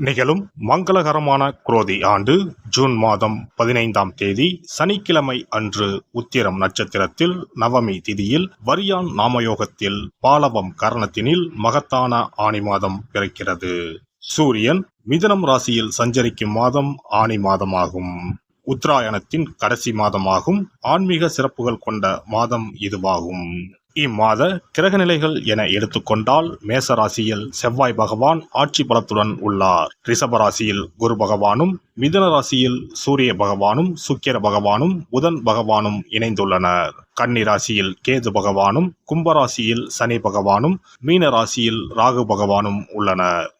நிகழும் மங்களகரமான குரோதி ஆண்டு ஜூன் மாதம் பதினைந்தாம் தேதி சனிக்கிழமை அன்று உத்திரம் நட்சத்திரத்தில் நவமி திதியில் வரியான் நாமயோகத்தில் பாலவம் கரணத்தினில் மகத்தான ஆணி மாதம் பிறக்கிறது. சூரியன் மிதனம் ராசியில் சஞ்சரிக்கும் மாதம் ஆணி மாதமாகும். உத்தராயணத்தின் கடைசி மாதமாகும். ஆன்மீக சிறப்புகள் கொண்ட மாதம் இதுவாகும். இம்மாத கிரகநிலைகள் என எடுத்துக்கொண்டால் மேச ராசியில் செவ்வாய் பகவான் ஆட்சி பலத்துடன் உள்ளார். ரிஷபராசியில் குரு பகவானும் மிதுன ராசியில் சூரிய பகவானும் சுக்கிர பகவானும் புதன் பகவானும் இணைந்துள்ளனர். கன்னி ராசியில் கேது பகவானும் கும்பராசியில் சனி பகவானும் மீன ராசியில் ராகு பகவானும் உள்ளனர்.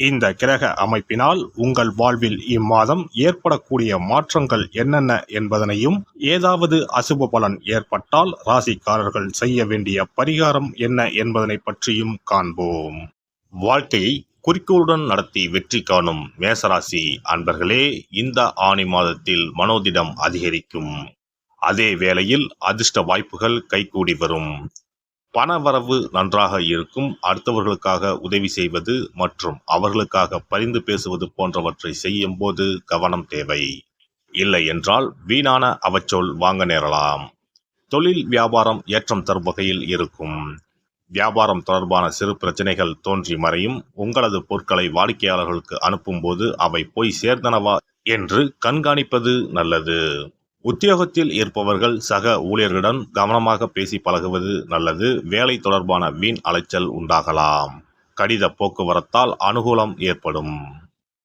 இந்த கிரக அமைப்பினால் உங்கள் வாழ்வில் இம்மாதம் ஏற்படக்கூடிய மாற்றங்கள் என்னென்ன என்பதனையும் ஏதாவது அசுப பலன் ஏற்பட்டால் ராசிக்காரர்கள் செய்ய வேண்டிய பரிகாரம் என்ன என்பதனை பற்றியும் காண்போம். வாழ்க்கையை குறிக்கோளுடன் நடத்தி வெற்றி காணும் மேசராசி அன்பர்களே இந்த ஆணி மாதத்தில் மனோதிடம் அதிகரிக்கும். அதே வேளையில் அதிர்ஷ்ட வாய்ப்புகள் கைகூடி வரும். பணவரவு நன்றாக இருக்கும். அடுத்தவர்களுக்காக உதவி செய்வது மற்றும் அவர்களுக்காக பரிந்து பேசுவது போன்றவற்றை செய்யும் போது கவனம் தேவை. இல்லை என்றால் வீணான அவச்சொல் வாங்க நேரலாம். தொழில் வியாபாரம் ஏற்றம் தரும் வகையில் இருக்கும். வியாபாரம் தொடர்பான சிறு பிரச்சனைகள் தோன்றி மறையும். உங்களது பொருட்களை வாடிக்கையாளர்களுக்கு அனுப்பும்போது அவை போய் சேர்ந்தனவா என்று கண்காணிப்பது நல்லது. உத்தியோகத்தில் இருப்பவர்கள் சக ஊழியர்களுடன் கவனமாக பேசி பழகுவது நல்லது. வேலை தொடர்பான வீண் அலைச்சல் உண்டாகலாம். கடித போக்குவரத்தால் அனுகூலம் ஏற்படும்.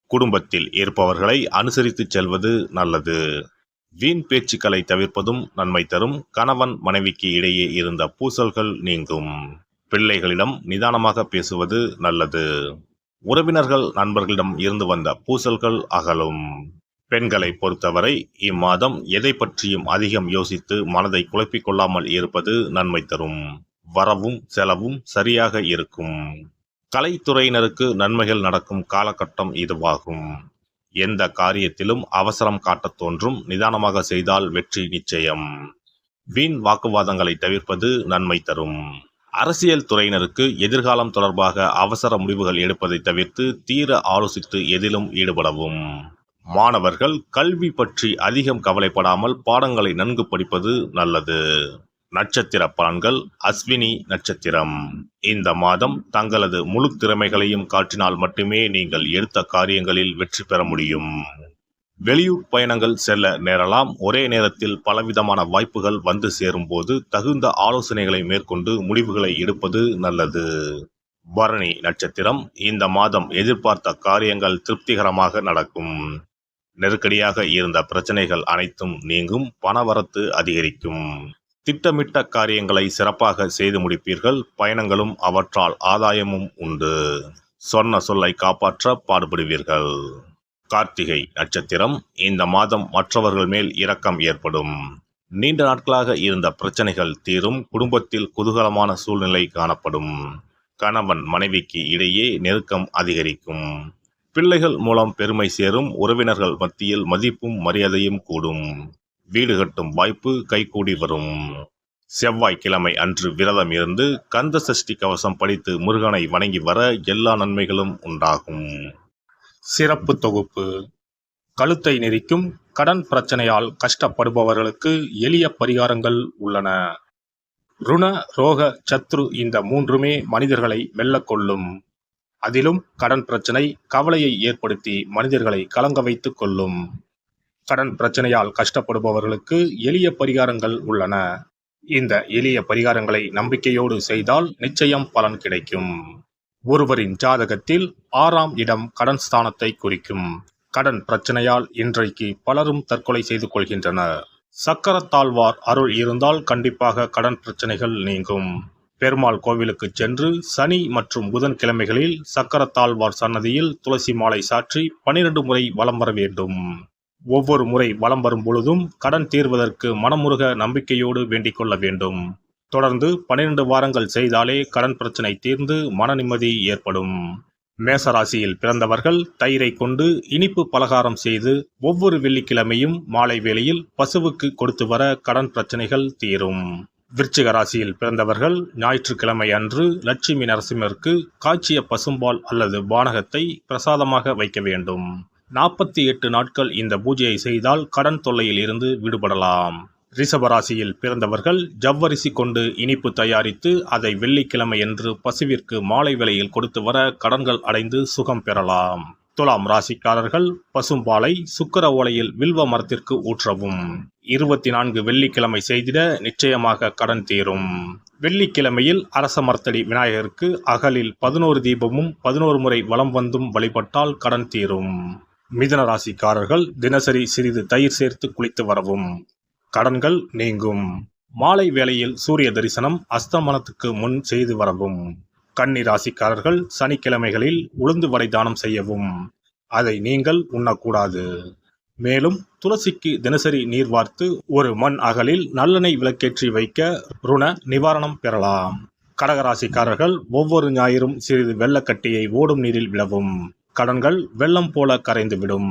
குடும்பத்தில் இருப்பவர்களை அனுசரித்து செல்வது நல்லது. வீண் பேச்சுக்களை தவிர்ப்பதும் நன்மை தரும். கணவன் மனைவிக்கு இடையே இருந்த பூசல்கள் நீங்கும். பிள்ளைகளிடம் நிதானமாக பேசுவது நல்லது. உறவினர்கள் நண்பர்களிடம் இருந்து வந்த பூசல்கள் அகலும். பெண்களை பொறுத்தவரை இம்மாதம் எதை பற்றியும் அதிகம் யோசித்து மனதை குழப்பிக் கொள்ளாமல் இருப்பது நன்மை தரும். வரவும் செலவும் சரியாக இருக்கும். கலைத்துறையினருக்கு நன்மைகள் நடக்கும் காலகட்டம் இதுவாகும். எந்த காரியத்திலும் அவசரம் காட்டத் தோன்றும். நிதானமாக செய்தால் வெற்றி நிச்சயம். வீண் வாக்குவாதங்களை தவிர்ப்பது நன்மை தரும். அரசியல் துறையினருக்கு எதிர்காலம் தொடர்பாக அவசர முடிவுகள் எடுப்பதை தவிர்த்து தீர ஆலோசித்து எதிலும் ஈடுபடவும். மாணவர்கள் கல்வி பற்றி அதிகம் கவலைப்படாமல் பாடங்களை நன்கு படிப்பது நல்லது. நட்சத்திர பலன்கள் அஸ்வினி நட்சத்திரம். இந்த மாதம் தங்களது முழு திறமைகளையும் காட்டினால் மட்டுமே நீங்கள் எடுத்த காரியங்களில் வெற்றி பெற முடியும். வெளியூர் பயணங்கள் செல்ல நேரலாம். ஒரே நேரத்தில் பலவிதமான வாய்ப்புகள் வந்து சேரும்போது தகுந்த ஆலோசனைகளை மேற்கொண்டு முடிவுகளை எடுப்பது நல்லது. பரணி நட்சத்திரம். இந்த மாதம் எதிர்பார்த்த காரியங்கள் திருப்திகரமாக நடக்கும். நெருக்கடியாக இருந்த பிரச்சனைகள் அனைத்தும் நீங்கும் பணவரத்து அதிகரிக்கும். திட்டமிட்ட காரியங்களை சிறப்பாக செய்து முடிப்பீர்கள் பயணங்களும் அவற்றால் ஆதாயமும் உண்டு. சொன்ன சொல்லை காப்பாற்ற பாடுபடுவீர்கள். கார்த்திகை நட்சத்திரம் இந்த மாதம் மற்றவர்கள் மேல் இரக்கம் ஏற்படும். நீண்ட நாட்களாக இருந்த பிரச்சனைகள் தீரும் குடும்பத்தில் குதூகலமான சூழ்நிலை காணப்படும். கணவன் மனைவிக்கு இடையே நெருக்கம் அதிகரிக்கும். பிள்ளைகள் மூலம் பெருமை சேரும் உறவினர்கள் மத்தியில் மதிப்பும் மரியாதையும் கூடும். வீடு கட்டும் வாய்ப்பு கைகூடி வரும். செவ்வாய்க்கிழமை அன்று விரதம் இருந்து கந்த சஷ்டி கவசம் படித்து முருகனை வணங்கி வர எல்லா நன்மைகளும் உண்டாகும். சிறப்பு தொகுப்பு. கழுத்தை நெரிக்கும் கடன் பிரச்சனையால் கஷ்டப்படுபவர்களுக்கு எளிய பரிகாரங்கள் உள்ளன. ருண ரோக சத்ரு இந்த மூன்றுமே மனிதர்களை வெல்லக்கொள்ளும் அதிலும் கடன் பிரச்சனை கவலையை ஏற்படுத்தி மனிதர்களை கலங்க வைத்துக் கொள்ளும். கடன் பிரச்சனையால் கஷ்டப்படுபவர்களுக்கு எளிய பரிகாரங்கள் உள்ளன. இந்த எளிய பரிகாரங்களை நம்பிக்கையோடு செய்தால் நிச்சயம் பலன் கிடைக்கும். ஒருவரின் ஜாதகத்தில் ஆறாம் இடம் கடன் ஸ்தானத்தை குறிக்கும். கடன் பிரச்சனையால் இன்றைக்கு பலரும் தற்கொலை செய்து கொள்கின்றனர். சக்கரத்தாழ்வார் அருள் இருந்தால் கண்டிப்பாக கடன் பிரச்சனைகள் நீங்கும். பெருமாள் கோவிலுக்கு சென்று சனி மற்றும் புதன் கிழமைகளில் சக்கரத்தாழ்வார் சன்னதியில் துளசி மாலை சாற்றி பனிரெண்டு முறை வலம் வர வேண்டும். ஒவ்வொரு முறை வலம் வரும் பொழுதும் கடன் தீர்வதற்கு மனமுருக நம்பிக்கையோடு வேண்டிக் கொள்ள வேண்டும். தொடர்ந்து பனிரெண்டு வாரங்கள் செய்தாலே கடன் பிரச்சனை தீர்ந்து மன நிம்மதி ஏற்படும். மேசராசியில் பிறந்தவர்கள் தயிரை கொண்டு இனிப்பு பலகாரம் செய்து ஒவ்வொரு வெள்ளிக்கிழமையும் மாலை வேளையில் பசுவுக்கு கொடுத்து வர கடன் பிரச்சனைகள் தீரும். விருச்சிக ராசியில் பிறந்தவர்கள் ஞாயிற்றுக்கிழமை அன்று லட்சுமி நரசிம்மருக்கு காய்ச்சிய பசும்பால் அல்லது பானகத்தை பிரசாதமாக வைக்க வேண்டும். நாற்பத்தி எட்டு நாட்கள் இந்த பூஜையை செய்தால் கடன் தொல்லையில் இருந்து விடுபடலாம். ரிஷபராசியில் பிறந்தவர்கள் ஜவ்வரிசி கொண்டு இனிப்பு தயாரித்து அதை வெள்ளிக்கிழமையன்று பசுவிற்கு மாலை விலையில் கொடுத்து வர கடன்கள் அடைந்து சுகம் பெறலாம். துலாம் ராசிக்காரர்கள் பசும்பாலை சுக்கர ஓலையில் வில்வ மரத்திற்கு ஊற்றவும். இருபத்தி நான்கு வெள்ளிக்கிழமை செய்திட நிச்சயமாக கடன் தீரும். வெள்ளிக்கிழமையில் அரச மரத்தடி விநாயகருக்கு அகலில் பதினோரு தீபமும் பதினோரு முறை வலம் வந்தும் வழிபட்டால் கடன் தீரும். மிதன ராசிக்காரர்கள் தினசரி சிறிது தயிர் சேர்த்து குளித்து வரவும். கடன்கள் நீங்கும். மாலை வேளையில் சூரிய தரிசனம் அஸ்தமனத்துக்கு முன் செய்து வரவும். கன்னி ராசிக்காரர்கள் சனிக்கிழமைகளில் உளுந்து வடை தானம் செய்யவும். அதை நீங்கள் உண்ணக்கூடாது. மேலும் துளசிக்கு தினசரி நீர் வார்த்து ஒரு மண் அகலில் நல்லெண்ணெய் விளக்கேற்றி வைக்க ருண நிவாரணம் பெறலாம். கடகராசிக்காரர்கள் ஒவ்வொரு ஞாயிறும் சிறிது வெள்ளக்கட்டியை ஓடும் நீரில் விழவும். கடன்கள் வெள்ளம் போல கரைந்துவிடும்